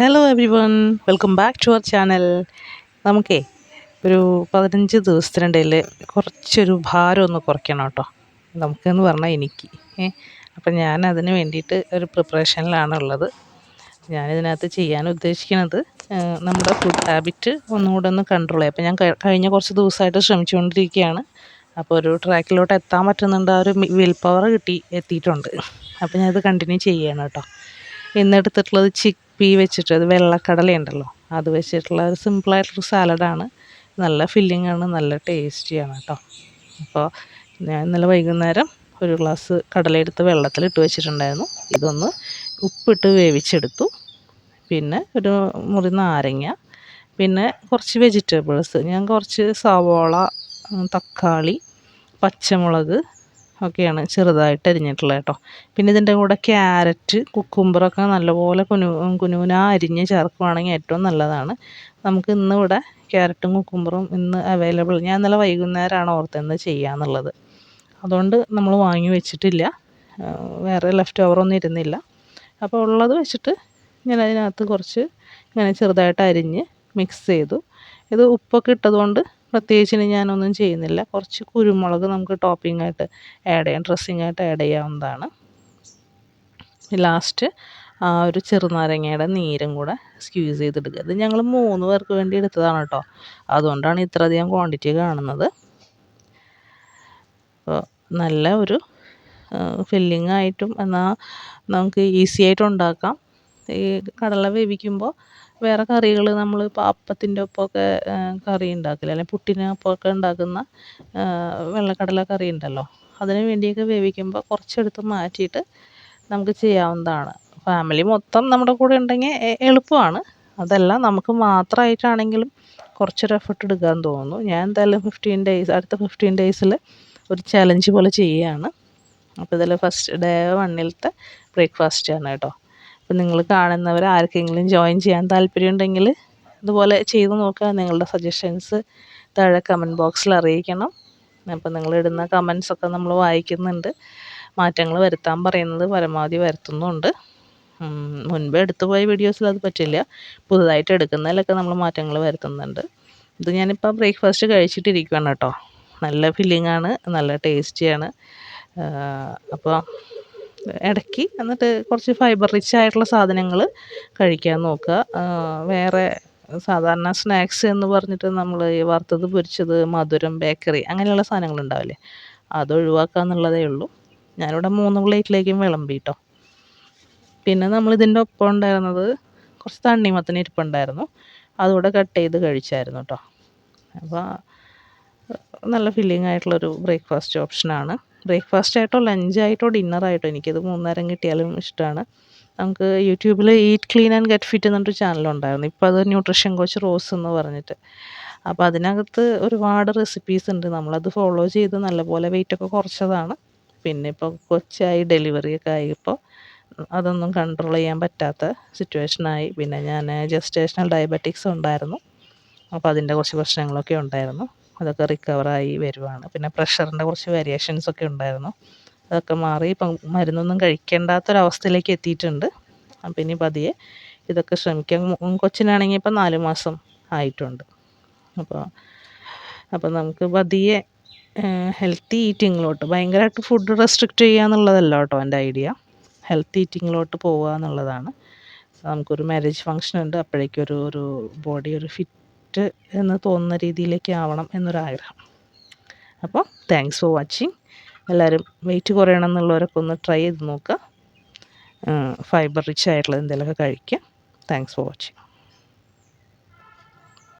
Hello everyone welcome back to our channel നമുക്കേ ഒരു പതിനഞ്ച് ദിവസത്തിനിടയിൽ കുറച്ചൊരു ഭാരം ഒന്ന് കുറയ്ക്കണം കേട്ടോ. നമുക്കെന്ന് പറഞ്ഞാൽ എനിക്ക്. അപ്പം ഞാൻ അതിന് വേണ്ടിയിട്ട് ഒരു പ്രിപ്പറേഷനിലാണ് ഉള്ളത് ഞാനിതിനകത്ത് ചെയ്യാൻ ഉദ്ദേശിക്കുന്നത് നമ്മുടെ ഫുഡ് ഹാബിറ്റ് ഒന്നുകൂടെ ഒന്ന് കൺട്രോൾ ചെയ്യാം. അപ്പം ഞാൻ കഴിഞ്ഞ കുറച്ച് ദിവസമായിട്ട് ശ്രമിച്ചുകൊണ്ടിരിക്കുകയാണ്. അപ്പോൾ ഒരു ട്രാക്കിലോട്ട് എത്താൻ പറ്റുന്നുണ്ട്. ആ ഒരു വിൽ പവർ കിട്ടി എത്തിയിട്ടുണ്ട്. അപ്പോൾ ഞാനത് കണ്ടിന്യൂ ചെയ്യണം കേട്ടോ. ഇന്നെടുത്തിട്ടുള്ളത് ചിക്ക് പീ വെച്ചിട്ട് അത് വെള്ളക്കടല ഉണ്ടല്ലോ അത് വെച്ചിട്ടുള്ള ഒരു സിമ്പിളായിട്ടൊരു സാലഡാണ് നല്ല ഫില്ലിംഗ് ആണ് നല്ല ടേസ്റ്റിയാണ് കേട്ടോ അപ്പോൾ ഞാൻ ഇന്നലെ വൈകുന്നേരം ഒരു ഗ്ലാസ് കടലയെടുത്ത് വെള്ളത്തിലിട്ട് വെച്ചിട്ടുണ്ടായിരുന്നു. ഇതൊന്ന് ഉപ്പിട്ട് വേവിച്ചെടുത്തു. പിന്നെ ഒരു മുറി നാരങ്ങ പിന്നെ കുറച്ച് വെജിറ്റബിൾസ് ഞാൻ കുറച്ച് സവോള തക്കാളി പച്ചമുളക് ഒക്കെയാണ് ചെറുതായിട്ട് അരിഞ്ഞിട്ടുള്ളത് കേട്ടോ. പിന്നെ ഇതിന്റെ കൂടെ ക്യാരറ്റ് കുക്കുംബറൊക്കെ നല്ലപോലെ കുനു കുനുകുന അരിഞ്ഞ് ചേർക്കുവാണെങ്കിൽ ഏറ്റവും നല്ലതാണ്. നമുക്ക് ഇന്നിവിടെ ക്യാരറ്റും കുക്കുംബറും ഇന്ന് അവൈലബിൾ ഞാൻ ഇന്നലെ വൈകുന്നേരമാണ് ഓർത്തെന്ന് ചെയ്യാന്നുള്ളത്. അതുകൊണ്ട് നമ്മൾ വാങ്ങി വെച്ചിട്ടില്ല. വേറെ ലെഫ്റ്റ് ഓവറൊന്നും ഇരുന്നില്ല. അപ്പോൾ ഉള്ളത് വെച്ചിട്ട് ഞാൻ അതിനകത്ത് കുറച്ച് ഇങ്ങനെ ചെറുതായിട്ട് അരിഞ്ഞ് മിക്സ് ചെയ്തു. ഇത് ഉപ്പൊക്കെ ഇട്ടതുകൊണ്ട് പ്രത്യേകിച്ച് ഇനി ഞാനൊന്നും ചെയ്യുന്നില്ല. കുറച്ച് കുരുമുളക് നമുക്ക് ടോപ്പിംഗ് ആയിട്ട് ആഡ് ചെയ്യാം. ഡ്രസ്സിങ്ങായിട്ട് ആഡ് ചെയ്യാവുന്നതാണ്. ലാസ്റ്റ് ആ ഒരു ചെറുനാരങ്ങയുടെ നീരും കൂടെ സ്ക്യൂസ് ചെയ്തെടുക്കുക ഇത് ഞങ്ങൾ മൂന്ന് പേർക്ക് വേണ്ടി എടുത്തതാണ് കേട്ടോ അതുകൊണ്ടാണ് ഇത്രയധികം ക്വാണ്ടിറ്റി കാണുന്നത്. അപ്പോൾ നല്ല ഒരു ഫില്ലിംഗ് ആയിട്ടും എന്നാൽ നമുക്ക് ഈസി ആയിട്ട് ഉണ്ടാക്കാം. ഈ കടല വേവിക്കുമ്പോൾ വേറെ കറികൾ നമ്മൾ ഇപ്പോൾ അപ്പത്തിന്റെ ഒപ്പമൊക്കെ കറി ഉണ്ടാക്കില്ല അല്ലെങ്കിൽ പുട്ടിന് ഒപ്പമൊക്കെ ഉണ്ടാക്കുന്ന വെള്ളക്കടല കറി ഉണ്ടല്ലോ അതിന് വേണ്ടിയൊക്കെ വേവിക്കുമ്പോൾ കുറച്ചെടുത്ത് മാറ്റിയിട്ട് നമുക്ക് ചെയ്യാവുന്നതാണ്. ഫാമിലി മൊത്തം നമ്മുടെ കൂടെ ഉണ്ടെങ്കിൽ എളുപ്പമാണ് അതല്ല നമുക്ക് മാത്രമായിട്ടാണെങ്കിലും കുറച്ചൊരു എഫർട്ട് എടുക്കാൻ തോന്നുന്നു. ഞാൻ എന്തായാലും ഫിഫ്റ്റീൻ ഡേയ്സ് അടുത്ത ഫിഫ്റ്റീൻ ഡേയ്സിൽ ഒരു ചലഞ്ച് പോലെ ചെയ്യുകയാണ് അപ്പോൾ ഇതിൽ ഫസ്റ്റ് ഡേ വണ്ണിലത്തെ ബ്രേക്ക്ഫാസ്റ്റ് ആണ് കേട്ടോ. അപ്പം നിങ്ങൾ കാണുന്നവർ ആർക്കെങ്കിലും ജോയിൻ ചെയ്യാൻ താല്പര്യമുണ്ടെങ്കിൽ അതുപോലെ ചെയ്തു നോക്കുക. നിങ്ങളുടെ സജഷൻസ് താഴെ കമന്റ് ബോക്സിൽ അറിയിക്കണം. അപ്പോൾ നിങ്ങളിടുന്ന കമൻസൊക്കെ നമ്മൾ വായിക്കുന്നുണ്ട്. മാറ്റങ്ങൾ വരുത്താൻ പറയുന്നത് പരമാവധി വരുത്തുന്നുണ്ട്. മുൻപ് എടുത്തു പോയ വീഡിയോസിൽ അത് പറ്റില്ല. പുതുതായിട്ട് എടുക്കുന്നതിലൊക്കെ നമ്മൾ മാറ്റങ്ങൾ വരുത്തുന്നുണ്ട്. ഇത് ഞാനിപ്പോൾ ബ്രേക്ക്ഫാസ്റ്റ് കഴിച്ചിട്ടിരിക്കുകയാണ് കേട്ടോ. നല്ല ഫില്ലിംഗ് ആണ് നല്ല ടേസ്റ്റിയാണ് അപ്പോൾ ഇടയ്ക്ക് എന്നിട്ട് കുറച്ച് ഫൈബർ റിച്ച് ആയിട്ടുള്ള സാധനങ്ങൾ കഴിക്കാൻ നോക്കുക. വേറെ സാധാരണ സ്നാക്സ് എന്ന് പറഞ്ഞിട്ട് നമ്മൾ ഈ വറുത്തത് പൊരിച്ചത് മധുരം ബേക്കറി അങ്ങനെയുള്ള സാധനങ്ങൾ ഉണ്ടാവില്ലേ അത് എന്നുള്ളതേ ഉള്ളൂ. ഞാനിവിടെ മൂന്ന് പ്ലേറ്റിലേക്കും വിളമ്പി കേട്ടോ പിന്നെ നമ്മൾ ഇതിന്റെ ഒപ്പം ഉണ്ടായിരുന്നത് കുറച്ച് തണ്ണിമത്തൻ ഇരിപ്പുണ്ടായിരുന്നു. അതുകൂടെ കട്ട് ചെയ്ത് കഴിച്ചായിരുന്നു കേട്ടോ അപ്പോൾ നല്ല ഫില്ലിംഗ് ആയിട്ടുള്ളൊരു ബ്രേക്ക്ഫാസ്റ്റ് ഓപ്ഷനാണ് ബ്രേക്ക്ഫാസ്റ്റ് ആയിട്ടോ ലഞ്ചായിട്ടോ ഡിന്നറായിട്ടോ എനിക്കത് മൂന്നേരം കിട്ടിയാലും ഇഷ്ടമാണ് നമുക്ക് യൂട്യൂബിൽ eat clean and get fit എന്നൊരു ചാനലുണ്ടായിരുന്നു. ഇപ്പോൾ അത് ന്യൂട്രീഷൻ കോച്ച് റോസ് എന്ന് പറഞ്ഞിട്ട്. അപ്പോൾ അതിനകത്ത് ഒരുപാട് റെസിപ്പീസ് ഉണ്ട്. നമ്മളത് ഫോളോ ചെയ്ത് നല്ലപോലെ വെയിറ്റൊക്കെ കുറച്ചതാണ്. പിന്നെ ഇപ്പോൾ കൊച്ചായി ഡെലിവറിയൊക്കെ ആയി ഇപ്പോൾ അതൊന്നും കൺട്രോൾ ചെയ്യാൻ പറ്റാത്ത സിറ്റുവേഷനായി പിന്നെ ഞാൻ ജസ്റ്റേഷണൽ ഡയബറ്റിക്സ് ഉണ്ടായിരുന്നു. അപ്പോൾ അതിന്റെ കുറച്ച് പ്രശ്നങ്ങളൊക്കെ ഉണ്ടായിരുന്നു. അതൊക്കെ റിക്കവറായി വരുവാണ്. പിന്നെ പ്രഷറിന്റെ കുറച്ച് വേരിയേഷൻസ് ഒക്കെ ഉണ്ടായിരുന്നു. അതൊക്കെ മാറി ഇപ്പം മരുന്നൊന്നും കഴിക്കേണ്ടാത്തൊരവസ്ഥയിലേക്ക് എത്തിയിട്ടുണ്ട്. അപ്പം ഇനി പതിയെ ഇതൊക്കെ ശ്രമിക്കാം. കൊച്ചിനാണെങ്കിൽ ഇപ്പം നാല് മാസം ആയിട്ടുണ്ട്. അപ്പോൾ അപ്പം നമുക്ക് പതിയെ ഹെൽത്തി ഈറ്റിങ്ങിലോട്ട് ഭയങ്കരമായിട്ട് ഫുഡ് റെസ്ട്രിക്റ്റ് ചെയ്യുക എന്നുള്ളതല്ല കേട്ടോ എന്റെ ഐഡിയ ഹെൽത്തി ഈറ്റിങ്ങിലോട്ട് പോവുക എന്നുള്ളതാണ് നമുക്കൊരു മാരേജ് ഫങ്ഷൻ ഉണ്ട്. അപ്പോഴേക്കും ഒരു ഒരു ബോഡി ഒരു ഫിറ്റ് എന്ന് തോന്നുന്ന രീതിയിലേക്ക് ആവണം എന്നൊരാഗ്രഹം. അപ്പോൾ താങ്ക്സ് ഫോർ വാച്ചിങ് എല്ലാവരും വെയിറ്റ് കുറയണം എന്നുള്ളവരൊക്കെ ഒന്ന് ട്രൈ ചെയ്ത് നോക്കുക. ഫൈബർ റിച്ച് ആയിട്ടുള്ള എന്തെങ്കിലുമൊക്കെ കഴിക്കുക. Thanks for watching